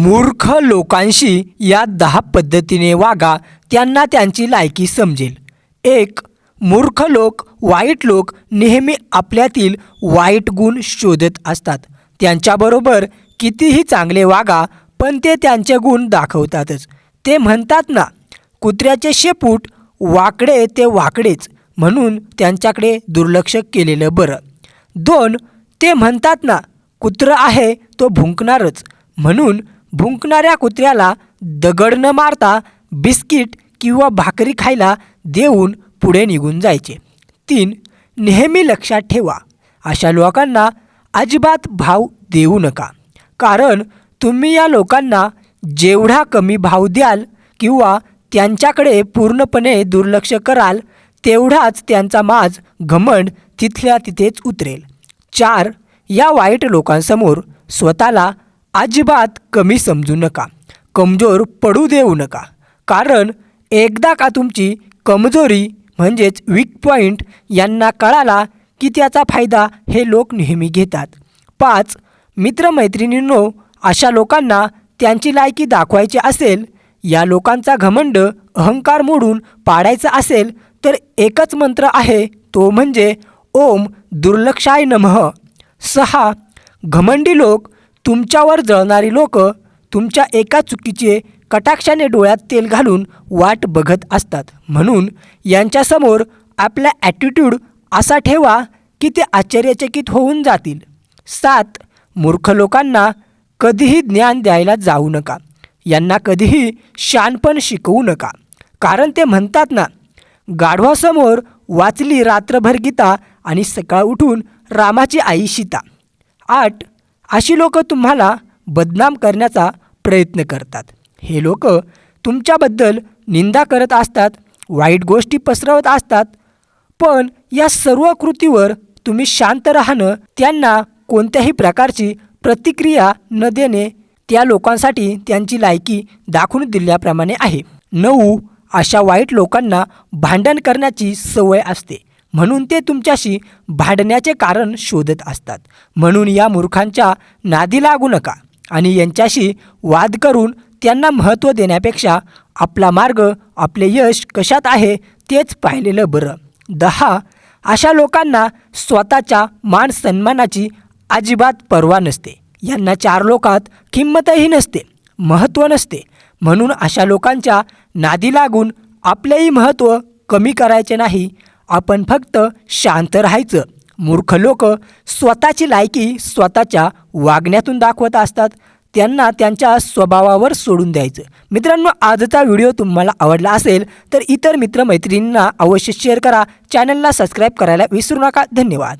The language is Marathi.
मूर्ख लोकांशी या दहा पद्धतीने वागा त्यांना त्यांची लायकी समजेल. एक मूर्ख लोक वाईट लोक नेहमी आपल्यातील वाईट गुण शोधत असतात. त्यांच्याबरोबर कितीही चांगले वागा पण ते त्यांचे गुण दाखवतातच. ते म्हणतात ना कुत्र्याचे शेपूट वाकडे ते वाकडेच म्हणून त्यांच्याकडे दुर्लक्ष केलेलं बरं. दोन ते म्हणतात ना कुत्रं आहे तो भुंकणारच म्हणून भुंकणाऱ्या कुत्र्याला दगड न मारता बिस्किट किंवा भाकरी खायला देऊन पुढे निघून जायचे. तीन नेहमी लक्षात ठेवा अशा लोकांना अजिबात भाव देऊ नका. कारण तुम्ही या लोकांना जेवढा कमी भाव द्याल किंवा त्यांच्याकडे पूर्णपणे दुर्लक्ष कराल तेवढाच त्यांचा माज घमंड तिथल्या तिथेच उतरेल. चार या वाईट लोकांसमोर स्वतःला अजिबात कमी समजू नका. कमजोर पडू देऊ नका. कारण एकदा का तुमची कमजोरी म्हणजेच वीक पॉईंट यांना कळाला की त्याचा फायदा हे लोक नेहमी घेतात. पाच मित्रमैत्रिणींनो अशा लोकांना त्यांची लायकी दाखवायची असेल या लोकांचा घमंड अहंकार मोडून पाडायचा असेल तर एकच मंत्र आहे तो म्हणजे ओम दुर्लक्षाय नमः. सहा घमंडी लोक तुमच्यावर जळणारी लोक तुमच्या एका चुकीचे कटाक्षाने डोळ्यात तेल घालून वाट बघत असतात. म्हणून यांच्यासमोर आपला ॲटिट्यूड असा ठेवा की ते आश्चर्यचकित होऊन जातील. सात मूर्ख लोकांना कधीही ज्ञान द्यायला जाऊ नका. यांना कधीही शानपण शिकवू नका. कारण ते म्हणतात ना गाढवासमोर वाचली रात्रभर गीता आणि सकाळ उठून रामाची आई सीता. आठ अशी लोक तुम्हाला बदनाम करण्याचा प्रयत्न करतात. हे लोक तुमच्याबद्दल निंदा करत असतात वाईट गोष्टी पसरवत असतात पण या सर्व कृतीवर तुम्ही शांत राहणं त्यांना कोणत्याही प्रकारची प्रतिक्रिया न देणे त्या लोकांसाठी त्यांची लायकी दाखवून दिल्याप्रमाणे आहे. नऊ अशा वाईट लोकांना भांडण करण्याची सवय असते. म्हणून ते तुमच्याशी भांडण्याचे कारण शोधत असतात. म्हणून या मूर्खांच्या नादी लागू नका आणि यांच्याशी वाद करून त्यांना महत्त्व देण्यापेक्षा आपला मार्ग आपले यश कशात आहे तेच पाहिलेलं बरं. दहा अशा लोकांना स्वतःच्या मान सन्मानाची अजिबात पर्वा नसते. यांना चार लोकात किंमतही नसते महत्त्व नसते. म्हणून अशा लोकांच्या नादी लागून आपलेही महत्त्व कमी करायचे नाही आपण फक्त शांत राहायचं. मूर्ख लोक स्वतःची लायकी स्वतःच्या वागण्यातून दाखवत असतात. त्यांना त्यांच्या स्वभावावर सोडून द्यायचं. मित्रांनो आजचा व्हिडिओ तुम्हाला आवडला असेल तर इतर मित्रमैत्रिणींना अवश्य शेअर करा. चॅनलला सबस्क्राईब करायला विसरू नका. धन्यवाद.